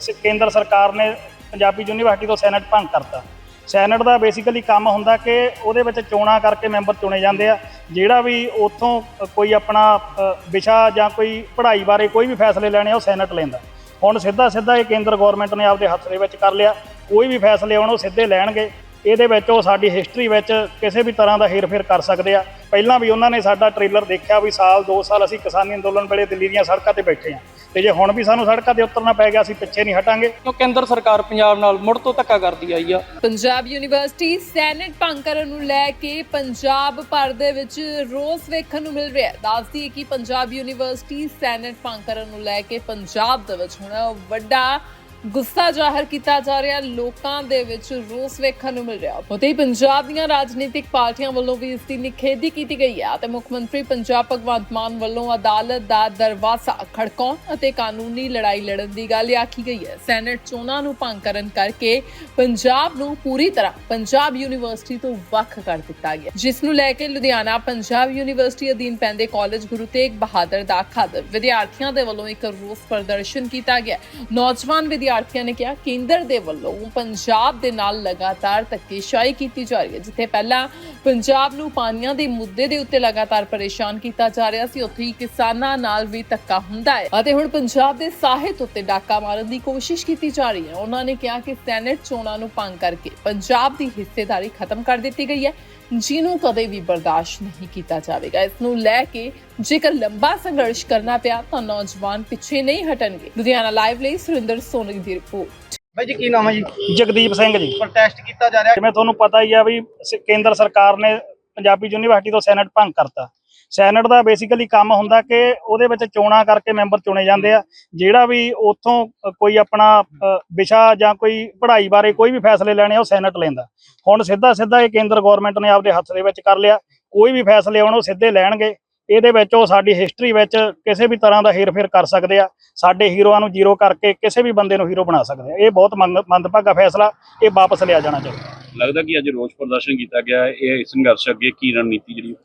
ਸ- ਕੇਂਦਰ ਸਰਕਾਰ ਨੇ ਪੰਜਾਬੀ ਯੂਨੀਵਰਸਿਟੀ ਤੋਂ ਸੈਨੇਟ ਭੰਗ ਕਰਤਾ। ਸੈਨੇਟ ਦਾ ਬੇਸਿਕਲੀ ਕੰਮ ਹੁੰਦਾ ਕਿ ਉਹਦੇ ਵਿੱਚ ਚੋਣਾਂ ਕਰਕੇ ਮੈਂਬਰ ਚੁਣੇ ਜਾਂਦੇ ਆ। ਜਿਹੜਾ ਵੀ ਉੱਥੋਂ ਕੋਈ ਆਪਣਾ ਅ, ਵਿਸ਼ਾ ਜਾਂ ਕੋਈ ਪੜ੍ਹਾਈ ਬਾਰੇ ਕੋਈ ਵੀ ਫੈਸਲੇ ਲੈਣੇ ਆ ਉਹ ਸੈਨੇਟ ਲੈਂਦਾ। ਹੁਣ ਸਿੱਧਾ ਸਿੱਧਾ ਇਹ ਕੇਂਦਰ ਗਵਰਨਮੈਂਟ ਨੇ ਆਪਦੇ ਹੱਥ ਦੇ ਵਿੱਚ ਕਰ ਲਿਆ। ਕੋਈ ਵੀ ਫੈਸਲੇ ਆਉਣ ਉਹ ਸਿੱਧੇ ਲੈਣਗੇ। ਇਹਦੇ ਵਿੱਚ ਉਹ ਸਾਡੀ ਹਿਸਟਰੀ ਵਿੱਚ ਕਿਸੇ ਵੀ ਤਰ੍ਹਾਂ ਦਾ ਹੇਰਫੇਰ ਕਰ ਸਕਦੇ ਆ। ਪਹਿਲਾਂ ਵੀ ਉਹਨਾਂ ਨੇ ਸਾਡਾ ਟ੍ਰੇਲਰ ਦੇਖਿਆ ਵੀ ਸਾਲ 2 ਸਾਲ ਅਸੀਂ ਕਿਸਾਨੀ ਅੰਦੋਲਨ ਵੇਲੇ ਦਿੱਲੀ ਦੀਆਂ ਸੜਕਾਂ ਤੇ ਬੈਠੇ ਆ। ਤੇ ਜੇ ਹੁਣ ਵੀ ਸਾਨੂੰ ਸੜਕਾਂ ਤੇ ਉਤਰਨਾ ਪੈ ਗਿਆ ਅਸੀਂ ਪਿੱਛੇ ਨਹੀਂ ਹਟਾਂਗੇ। ਕਿਉਂ ਕੇਂਦਰ ਸਰਕਾਰ ਪੰਜਾਬ ਨਾਲ ਮੁੜ ਤੋਂ ਧੱਕਾ ਕਰਦੀ ਆਈ ਆ? ਪੰਜਾਬ ਯੂਨੀਵਰਸਿਟੀ ਸੈਨੇਟ ਭੰਗ ਕਰਨ ਨੂੰ ਲੈ ਕੇ ਪੰਜਾਬ ਭਰ ਦੇ ਵਿੱਚ ਰੋਸ ਵੇਖਣ ਨੂੰ ਮਿਲ ਰਿਹਾ ਹੈ। ਦੱਸਦੀ ਹੈ ਕਿ ਪੰਜਾਬ ਯੂਨੀਵਰਸਿਟੀ ਸੈਨੇਟ ਭੰਗ ਕਰਨ ਨੂੰ ਲੈ ਕੇ ਪੰਜਾਬ ਦੇ ਵਿੱਚ ਹੁਣ ਵੱਡਾ ਗੁੱਸਾ ਜ਼ਾਹਰ ਕੀਤਾ ਜਾ ਰਿਹਾ, ਲੋਕਾਂ ਦੇ ਵਿੱਚ ਰੋਸ ਵੇਖਣ ਨੂੰ ਮਿਲ ਰਿਹਾ। ਉਤੇ ਪੰਜਾਬ ਦੀਆਂ ਰਾਜਨੀਤਿਕ ਪਾਰਟੀਆਂ ਵੱਲੋਂ ਵੀ ਇਸ ਦੀ ਨਿਖੇਧੀ ਕੀਤੀ ਗਈ ਹੈ ਤੇ ਮੁੱਖ ਮੰਤਰੀ ਪੰਜਾਬ ਭਗਵੰਤ ਮਾਨ ਵੱਲੋਂ ਅਦਾਲਤ ਦਾ ਦਰਵਾਜ਼ਾ ਖੜਕਾਉਣ ਅਤੇ ਕਾਨੂੰਨੀ ਲੜਾਈ ਲੜਨ ਦੀ ਗੱਲ ਆਖੀ ਗਈ ਹੈ। ਸੈਨੇਟ ਚੋਣਾਂ ਨੂੰ ਭੰਗ ਕਰਨ ਕਰਕੇ ਪੰਜਾਬ ਨੂੰ ਪੂਰੀ ਤਰ੍ਹਾਂ ਪੰਜਾਬ ਯੂਨੀਵਰਸਿਟੀ ਤੋਂ ਵੱਖ ਕਰ ਦਿੱਤਾ ਗਿਆ। ਜਿਸ ਨੂੰ ਲੈ ਕੇ ਲੁਧਿਆਣਾ ਪੰਜਾਬ ਯੂਨੀਵਰਸਿਟੀ ਅਧੀਨ ਪੈਂਦੇ ਕਾਲਜ ਗੁਰੂ ਤੇਗ ਬਹਾਦਰ ਦਾ ਖਾਦਰ ਵਿਦਿਆਰਥੀਆਂ ਦੇ ਵੱਲੋਂ ਇੱਕ ਰੋਸ ਪ੍ਰਦਰਸ਼ਨ ਕੀਤਾ ਗਿਆ। ਨੌਜਵਾਨ ਵਿਦਿਆਰਥੀਆਂ ਨੇ ਕਿਹਾ, ਕੇਂਦਰ ਦੇ ਵੱਲੋਂ ਪੰਜਾਬ ਦੇ ਨਾਲ ਲਗਾਤਾਰ ਧੱਕੇਸ਼ਾਹੀ ਕੀਤੀ ਜਾ ਰਹੀ ਹੈ, ਜਿੱਥੇ ਪਹਿਲਾਂ ਪੰਜਾਬ ਨੂੰ ਪਾਣੀਆਂ ਦੇ ਮੁੱਦੇ ਦੇ ਉੱਤੇ ਲਗਾਤਾਰ ਪਰੇਸ਼ਾਨ ਕੀਤਾ ਜਾ ਰਿਹਾ ਸੀ, ਉੱਥੇ ਹੀ ਕਿਸਾਨਾਂ ਨਾਲ ਵੀ ਧੱਕਾ ਹੁੰਦਾ ਹੈ। ਅਤੇ ਹੁਣ ਪੰਜਾਬ ਦੇ ਸਾਹਿਤ ਉੱਤੇ ਡਾਕਾ ਮਾਰਨ ਦੀ ਕੋਸ਼ਿਸ਼ ਕੀਤੀ ਜਾ ਰਹੀ ਹੈ। ਉਹਨਾਂ ਨੇ ਕਿਹਾ ਕਿ ਸੈਨੇਟ ਚੋਣਾਂ ਨੂੰ ਭੰਗ ਕਰਕੇ ਪੰਜਾਬ ਦੀ ਹਿੱਸੇਦਾਰੀ ਖਤਮ ਕਰ ਦਿੱਤੀ ਗਈ ਹੈ, ਜਿਹਨੂੰ ਕਦੇ ਵੀ ਬਰਦਾਸ਼ਤ ਨਹੀਂ ਕੀਤਾ ਜਾਵੇਗਾ। ਇਸ ਨੂੰ ਲੈ ਕੇ ਜੇਕਰ ਲੰਬਾ ਸੰਘਰਸ਼ ਕਰਨਾ ਪਿਆ, ਤਾਂ ਨੌਜਵਾਨ ਪਿੱਛੇ ਨਹੀਂ ਹਟਣਗੇ। ਲੁਧਿਆਣਾ ਲਾਈਵ ਲਈ ਸੁਰਿੰਦਰ ਸੋਨੀ ਸੋਨਕ ਦੀ ਰਿਪੋਰਟ ਬਾਈ ਜੀ ਕੀ ਨਾਮ ਹੈ ਜੀ? ਜਗਦੀਪ ਸਿੰਘ ਜੀ। ਪ੍ਰੋਟੈਸਟ ਕੀਤਾ ਜਾ ਰਿਹਾ। ਜਿਵੇਂ ਤੁਹਾਨੂੰ ਪਤਾ ਹੀ ਆ ਵੀ ਸ- ਕੇਂਦਰ ਸਰਕਾਰ ਨੇ ਪੰਜਾਬੀ ਯੂਨੀਵਰਸਿਟੀ ਤੋਂ ਸੈਨੇਟ ਭੰਗ ਕਰਤਾ। ਸੈਨੇਟ ਦਾ ਬੇਸਿਕਲੀ ਕੰਮ ਹੁੰਦਾ ਕਿ ਉਹਦੇ ਵਿੱਚ ਚੋਣਾਂ ਕਰਕੇ ਮੈਂਬਰ ਚੁਣੇ ਜਾਂਦੇ ਆ। ਜਿਹੜਾ ਵੀ ਉੱਥੋਂ ਕੋਈ ਆਪਣਾ ਅ, ਵਿਸ਼ਾ ਜਾਂ ਕੋਈ ਪੜ੍ਹਾਈ ਬਾਰੇ ਕੋਈ ਵੀ ਫੈਸਲੇ ਲੈਣੇ ਆ ਉਹ ਸੈਨੇਟ ਲੈਂਦਾ। ਹੁਣ ਸਿੱਧਾ ਸਿੱਧਾ ਇਹ ਕੇਂਦਰ ਗਵਰਨਮੈਂਟ ਨੇ ਆਪਦੇ ਹੱਥ ਦੇ ਵਿੱਚ ਕਰ ਲਿਆ। ਕੋਈ ਵੀ ਫੈਸਲੇ ਆਉਣ ਉਹ ਸਿੱਧੇ ਲੈਣਗੇ। ਇਹਦੇ ਵਿੱਚ ਉਹ ਸਾਡੀ ਹਿਸਟਰੀ ਵਿੱਚ ਕਿਸੇ ਵੀ ਤਰ੍ਹਾਂ ਦਾ ਹੇਰ-ਫੇਰ ਕਰ ਸਕਦੇ ਆ। ਸਾਡੇ ਹੀਰੋਆਂ ਨੂੰ ਜ਼ੀਰੋ ਕਰਕੇ ਕਿਸੇ ਵੀ ਬੰਦੇ ਨੂੰ ਹੀਰੋ ਬਣਾ ਸਕਦੇ ਆ। ਇਹ ਬਹੁਤ ਮੰਦ- ਮੰਦਭਾਗਾ ਫੈਸਲਾ ਇਹ ਵਾਪਸ ਲਿਆ ਜਾਣਾ ਚਾਹੀਦਾ। ਲੱਗਦਾ ਕਿ ਅੱਜ ਰੋਸ ਪ੍ਰਦਰਸ਼ਨ ਕੀਤਾ ਗਿਆ ਇਹ ਸੰਘਰਸ਼ ਅੱਗੇ ਕੀ ਰਣਨੀਤੀ ਜਿਹੜੀ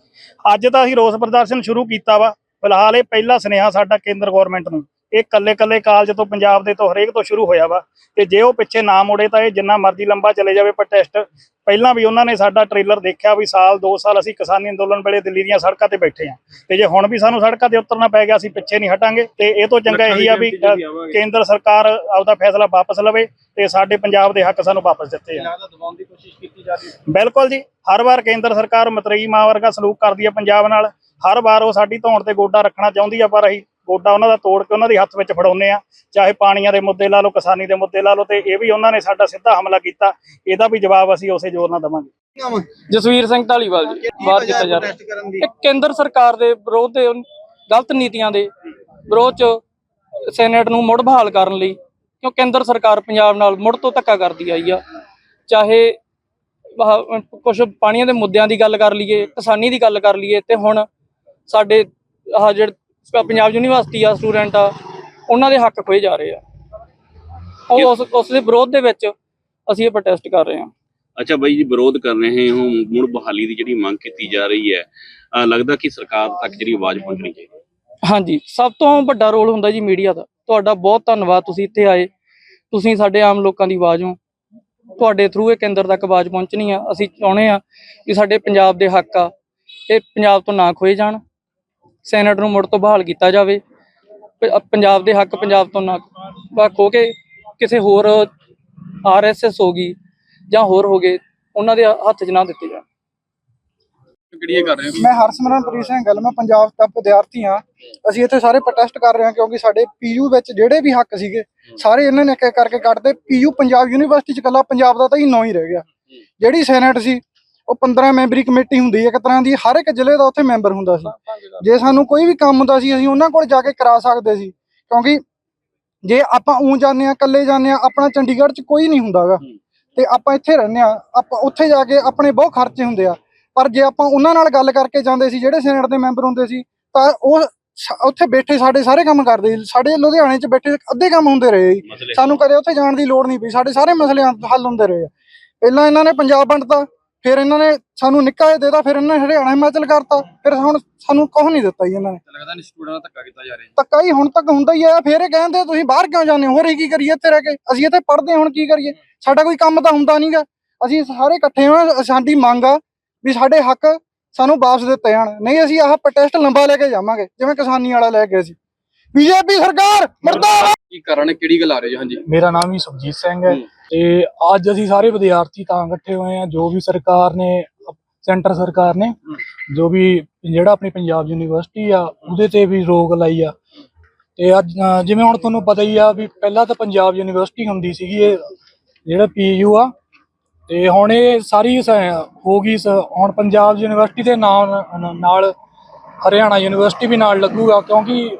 ਅੱਜ ਤਾਂ ਅਸੀਂ ਰੋਸ ਪ੍ਰਦਰਸ਼ਨ ਸ਼ੁਰੂ ਕੀਤਾ ਵਾ। ਫਿਲਹਾਲ ਇਹ ਪਹਿਲਾ ਸੁਨੇਹਾ ਸਾਡਾ ਕੇਂਦਰ ਗਵਰਨਮੈਂਟ ਨੂੰ। ਇਹ ਕੱਲੇ ਕੱਲੇ ਕਾਲਜ ਤੋਂ ਪੰਜਾਬ ਦੇ ਤੋਂ ਹਰੇਕ ਤੋਂ ਸ਼ੁਰੂ ਹੋਇਆ ਵਾ। ਤੇ ਜੇ ਉਹ ਪਿੱਛੇ ਨਾ ਮੁੜੇ ਤਾਂ ਇਹ ਜਿੰਨਾ ਮਰਜ਼ੀ ਲੰਬਾ ਚਲੇ ਜਾਵੇ ਪ੍ਰੋਟੈਸਟ ਪਹਿਲਾਂ ਵੀ ਉਹਨਾਂ ਨੇ ਸਾਡਾ ਟ੍ਰੇਲਰ ਦੇਖਿਆ ਵੀ ਸਾਲ 2 ਸਾਲ ਅਸੀਂ ਕਿਸਾਨੀ ਅੰਦੋਲਨ ਵੇਲੇ ਦਿੱਲੀ ਦੀਆਂ ਸੜਕਾਂ ਤੇ ਬੈਠੇ ਆ ਤੇ ਜੇ ਹੁਣ ਵੀ ਸਾਨੂੰ ਸੜਕਾਂ ਤੇ ਉਤਰਨਾ ਪੈ ਗਿਆ ਅਸੀਂ ਪਿੱਛੇ ਨਹੀਂ ਹਟਾਂਗੇ। ਤੇ ਇਹ ਤੋਂ ਚੰਗਾ ਇਹੀ ਆ ਵੀ ਕੇਂਦਰ ਸਰਕਾਰ ਆਪਦਾ ਫੈਸਲਾ ਵਾਪਸ ਲਵੇ ਤੇ ਸਾਡੇ ਪੰਜਾਬ ਦੇ ਹੱਕ ਸਾਨੂੰ ਵਾਪਸ ਦਿੱਤੇ ਆ ਬਿਲਕੁਲ ਜੀ ਹਰ ਵਾਰ ਕੇਂਦਰ ਸਰਕਾਰ ਮਤਰੇਈ ਮਾਂ ਵਰਗਾ ਸਲੂਕ ਕਰਦੀ ਹੈ ਪੰਜਾਬ ਨਾਲ। ਹਰ ਵਾਰ ਉਹ ਸਾਡੀ ਧੌਣ ਤੇ ਗੋਡਾ ਰੱਖਣਾ ਚਾਹੁੰਦੀ ਆ ਪਰ ਅਸੀਂ ਗੋਡਾ ਉਹਨਾਂ ਦਾ ਤੋੜ ਕੇ ਉਹਨਾਂ ਦੇ ਹੱਥ ਵਿੱਚ ਫੜਾਉਂਦੇ ਆ। ਚਾਹੇ ਪਾਣੀਆਂ ਦੇ ਮੁੱਦੇ ਲਾ ਲਓ ਕਿਸਾਨੀ ਦੇ ਮੁੱਦੇ ਲਾ ਲਓ ਤੇ ਇਹ ਵੀ ਉਹਨਾਂ ਨੇ ਸਾਡਾ ਸਿੱਧਾ ਹਮਲਾ ਕੀਤਾ। ਇਹਦਾ ਵੀ ਜਵਾਬ ਅਸੀਂ ਉਸੇ ਜ਼ੋਰ ਨਾਲ ਦੇਵਾਂਗੇ। ਜਸਵੀਰ ਸਿੰਘ ਢਾਲੀਵਾਲ ਜੀ ਬਾਹਰ ਕੀਤਾ ਜਾ ਰਿਹਾ। ਕੇਂਦਰ ਸਰਕਾਰ ਦੇ ਵਿਰੋਧ ਦੇ ਗਲਤ ਨੀਤੀਆਂ ਦੇ ਵਿਰੋਧ ਚ ਸੈਨੇਟ ਨੂੰ ਮੁੜ ਬਹਾਲ ਕਰਨ ਲਈ ਕਿਉਂ ਕੇਂਦਰ ਸਰਕਾਰ ਪੰਜਾਬ ਨਾਲ ਮੁੜ ਤੋਂ ਧੱਕਾ ਕਰਦੀ ਆਈ ਆ। ਚਾਹੇ ਕੁਝ ਪਾਣੀਆਂ ਦੇ ਮੁੱਦਿਆਂ ਦੀ ਗੱਲ ਕਰ ਲਈਏ ਕਿਸਾਨੀ ਦੀ ਗੱਲ ਕਰ ਲਈਏ ਤੇ ਹੁਣ ਸਾਡੇ ਆਹ ਜਿਹੜੇ ਪੰਜਾਬ ਯੂਨੀਵਰਸਿਟੀ ਆ ਸਟੂਡੈਂਟ ਆ ਉਹਨਾਂ ਦੇ ਹੱਕ ਖੋਏ ਜਾ ਰਹੇ ਆ। ਉਹ ਉਸ ਉਸ ਦੇ ਵਿਰੋਧ ਦੇ ਵਿੱਚ ਅਸੀਂ ਇਹ ਪ੍ਰੋਟੈਸਟ ਕਰ ਰਹੇ ਹਾਂ। ਅੱਛਾ ਬਾਈ ਜੀ ਵਿਰੋਧ ਕਰ ਰਹੇ ਹੋ ਮੁੜ ਬਹਾਲੀ ਦੀ ਜਿਹੜੀ ਮੰਗ ਕੀਤੀ ਜਾ ਰਹੀ ਹੈ ਲੱਗਦਾ ਕਿ ਸਰਕਾਰ ਤੱਕ ਜਿਹੜੀ ਆਵਾਜ਼ ਪਹੁੰਚਣੀ ਚਾਹੀਦੀ ਹੈ। ਹਾਂਜੀ ਸਭ ਤੋਂ ਵੱਡਾ ਰੋਲ ਹੁੰਦਾ ਜੀ ਮੀਡੀਆ ਦਾ। ਤੁਹਾਡਾ ਬਹੁਤ ਧੰਨਵਾਦ ਤੁਸੀਂ ਇੱਥੇ ਆਏ। ਤੁਸੀਂ ਸਾਡੇ ਆਮ ਲੋਕਾਂ ਦੀ ਆਵਾਜ਼ ਹੋ। ਤੁਹਾਡੇ ਥਰੂ ਇਹ ਕੇਂਦਰ ਤੱਕ ਆਵਾਜ਼ ਪਹੁੰਚਣੀ ਆ। ਅਸੀਂ ਚਾਹੁੰਦੇ ਆ ਕਿ ਸਾਡੇ ਪੰਜਾਬ ਦੇ ਹੱਕ ਆ ਇਹ ਪੰਜਾਬ ਤੋਂ ਨਾ ਖੋਏ ਜਾਣ। ਸੈਨੇਟ ਨੂੰ ਮੁੜ ਤੋਂ ਬਹਾਲ ਕੀਤਾ ਜਾਵੇ। ਪੰਜਾਬ ਦੇ ਹੱਕ ਪੰਜਾਬ ਤੋਂ ਨਾ ਖੋ ਕੇ ਕਿਸੇ ਹੋਰ ਆਰਐਸਐਸ ਹੋ ਗਈ ਜਾਂ ਹੋਰ ਹੋ ਗਏ ਉਹਨਾਂ ਦੇ ਹੱਥ 'ਚ ਨਾ ਦਿੱਤੇ ਜਾਣ। ਕਿਹੜੀ ਕਰ ਰਹੇ ਹੋ? ਮੈਂ ਹਰਸਿਮਰਨਪ੍ਰੀਤ ਸਿੰਘ ਗੱਲ ਮੈਂ ਪੰਜਾਬ ਦਾ ਵਿਦਿਆਰਥੀ ਹਾਂ। ਅਸੀਂ ਇੱਥੇ ਸਾਰੇ ਪ੍ਰੋਟੈਸਟ ਕਰ ਰਹੇ ਹਾਂ ਕਿਉਂਕਿ ਸਾਡੇ ਪੀਯੂ ਵਿੱਚ ਜਿਹੜੇ ਵੀ ਹੱਕ ਸੀਗੇ ਸਾਰੇ ਇਹਨਾਂ ਨੇ ਇੱਕ ਕਰਕੇ ਕੱਢਦੇ। ਪੀਯੂ ਪੰਜਾਬ ਯੂਨੀਵਰਸਿਟੀ ਚ ਇਕੱਲਾ ਪੰਜਾਬ ਦਾ ਤਾਂ ਹੀ ਨਾਂ ਹੀ ਰਹਿ ਗਿਆ। ਜਿਹੜੀ ਸੈਨੇਟ ਸੀ ਉਹ 15 ਮੈਂਬਰੀ ਕਮੇਟੀ ਹੁੰਦੀ ਹੈ ਇੱਕ ਤਰ੍ਹਾਂ ਦੀ ਹਰ ਇੱਕ ਜ਼ਿਲ੍ਹੇ ਦਾ ਉੱਥੇ ਮੈਂਬਰ ਹੁੰਦਾ ਸੀ। ਜੇ ਸਾਨੂੰ ਕੋਈ ਵੀ ਕੰਮ ਹੁੰਦਾ ਸੀ ਅਸੀਂ ਉਹਨਾਂ ਕੋਲ ਜਾ ਕੇ ਕਰਾ ਸਕਦੇ ਸੀ। ਕਿਉਂਕਿ ਜੇ ਆਪਾਂ ਉਂ ਜਾਂਦੇ ਆ ਇਕੱਲੇ ਜਾਂਦੇ ਆ ਆਪਣਾ ਚੰਡੀਗੜ੍ਹ ਚ ਕੋਈ ਨਹੀਂ ਹੁੰਦਾਗਾ ਤੇ ਆਪਾਂ ਇੱਥੇ ਰਹਿੰਦੇ ਆ ਆਪਾਂ ਉੱਥੇ ਜਾ ਕੇ ਆਪਣੇ ਬਹੁਤ ਖਰਚੇ ਹੁੰਦੇ ਆ। ਪਰ ਜੇ ਆਪਾਂ ਉਹਨਾਂ ਨਾਲ ਗੱਲ ਕਰਕੇ ਜਾਂਦੇ ਸੀ ਜਿਹੜੇ ਸੈਨੇਟ ਦੇ ਮੈਂਬਰ ਹੁੰਦੇ ਸੀ ਤਾਂ ਉਹ ਉੱਥੇ ਬੈਠੇ ਸਾਡੇ ਸਾਰੇ ਕੰਮ ਕਰਦੇ ਸਾਡੇ ਲੁਧਿਆਣੇ 'ਚ ਬੈਠੇ ਅੱਧੇ ਕੰਮ ਹੁੰਦੇ ਰਹੇ ਸਾਨੂੰ ਕਦੇ ਉੱਥੇ ਜਾਣ ਦੀ ਲੋੜ ਨਹੀਂ ਪਈ। ਸਾਡੇ ਸਾਰੇ ਮਸਲੇ ਹੱਲ- ਹੁੰਦੇ ਰਹੇ ਪਹਿਲਾਂ ਇਹਨਾਂ ਨੇ ਪੰਜਾਬ ਵੰਡਤਾ। ਫਿਰ ਇਹਨਾਂ ਨੇ ਸਾਨੂੰ ਨਿੱਕਾ ਜਿਹਾ ਦੇਤਾ ਫਿਰ ਇਹਨਾਂ ਨੇ ਹਰਿਆਣਾ ਹਿਮਾਚਲ ਕਰਤਾ। ਫਿਰ ਹੁਣ ਸਾਨੂੰ ਕੁਝ ਨਹੀਂ ਦਿੱਤਾ ਜੀ ਇਹਨਾਂ ਨੇ। ਲੱਗਦਾ ਨਹੀਂ ਸਟੂਡੈਂਟਾਂ ਦਾ ਧੱਕਾ ਕੀਤਾ ਜਾ ਰਿਹਾ ਧੱਕਾ ਹੀ ਹੁਣ ਤੱਕ ਹੁੰਦਾ ਹੀ ਆ ਫਿਰ ਇਹ ਕਹਿੰਦੇ ਤੁਸੀਂ ਬਾਹਰ ਕਿਉਂ ਜਾਂਦੇ ਹੋ? ਹੋਰ ਕੀ ਕਰੀਏ ਇੱਥੇ ਰਹਿ ਕੇ? ਅਸੀਂ ਇੱਥੇ ਪੜ੍ਹਦੇ ਹਾਂ, ਹੁਣ ਕੀ ਕਰੀਏ? ਸਾਡਾ ਕੋਈ ਕੰਮ ਤਾਂ ਹੁੰਦਾ ਨਹੀਂਗਾ ਅਸੀਂ ਸਾਰੇ ਇਕੱਠੇ ਹਾਂ ਸਾਡੀ ਮੰਗ ਆ ਵੀ ਸਾਡੇ ਹੱਕ ਸਾਨੂੰ ਵਾਪਸ ਦਿੱਤੇ ਜਾਣ। ਨਹੀਂ ਅਸੀਂ ਆਹ ਪ੍ਰੋਟੈਸਟ ਲੰਬਾ ਲੈ ਕੇ ਜਾਵਾਂਗੇ ਜਿਵੇਂ ਕਿਸਾਨੀ ਵਾਲਾ ਲੈ ਗਏ ਸੀ ਬੀਜੇਪੀ ਸਰਕਾਰ ਮਰਦਾਬਾਦ! ਕੀ ਕਾਰਨ ਹੈ? ਕਿਹੜੀ ਗੱਲ ਆ ਰਹੀ ਹੈ? ਹਾਂਜੀ। ਮੇਰਾ ਨਾਮ ਹੀ ਸੁਖਜੀਤ ਸਿੰਘ ਹੈ। ਤੇ ਅੱਜ ਅਸੀਂ ਸਾਰੇ ਵਿਦਿਆਰਥੀ ਤਾਂ ਇਕੱਠੇ ਹੋਏ ਆ ਜੋ ਵੀ ਸਰਕਾਰ ਨੇ, ਸੈਂਟਰ ਸਰਕਾਰ ਨੇ, ਜੋ ਵੀ ਜਿਹੜਾ ਆਪਣੀ ਪੰਜਾਬ ਯੂਨੀਵਰਸਿਟੀ ਆ, ਉਹਦੇ ਤੇ ਵੀ ਰੋਕ ਲਾਈ ਆ। ਤੇ ਅੱਜ ਜਿਵੇਂ ਹੁਣ ਤੁਹਾਨੂੰ ਪਤਾ ਹੀ ਆ ਵੀ ਪਹਿਲਾਂ ਤਾਂ ਪੰਜਾਬ ਯੂਨੀਵਰਸਿਟੀ ਹੁੰਦੀ ਸੀਗੀ ਇਹ, ਜਿਹੜਾ ਪੀਯੂ ਆ। ਤੇ ਹੁਣ ਇਹ ਸਾਰੀ ਸ- ਹੋ ਗਈ ਸ- ਹੁਣ ਪੰਜਾਬ ਯੂਨੀਵਰਸਿਟੀ ਦੇ ਨਾਮ ਨਾਲ ਹਰਿਆਣਾ ਯੂਨੀਵਰਸਿਟੀ ਵੀ ਨਾਲ ਲੱਗੂਗਾ, ਕਿਉਂਕਿ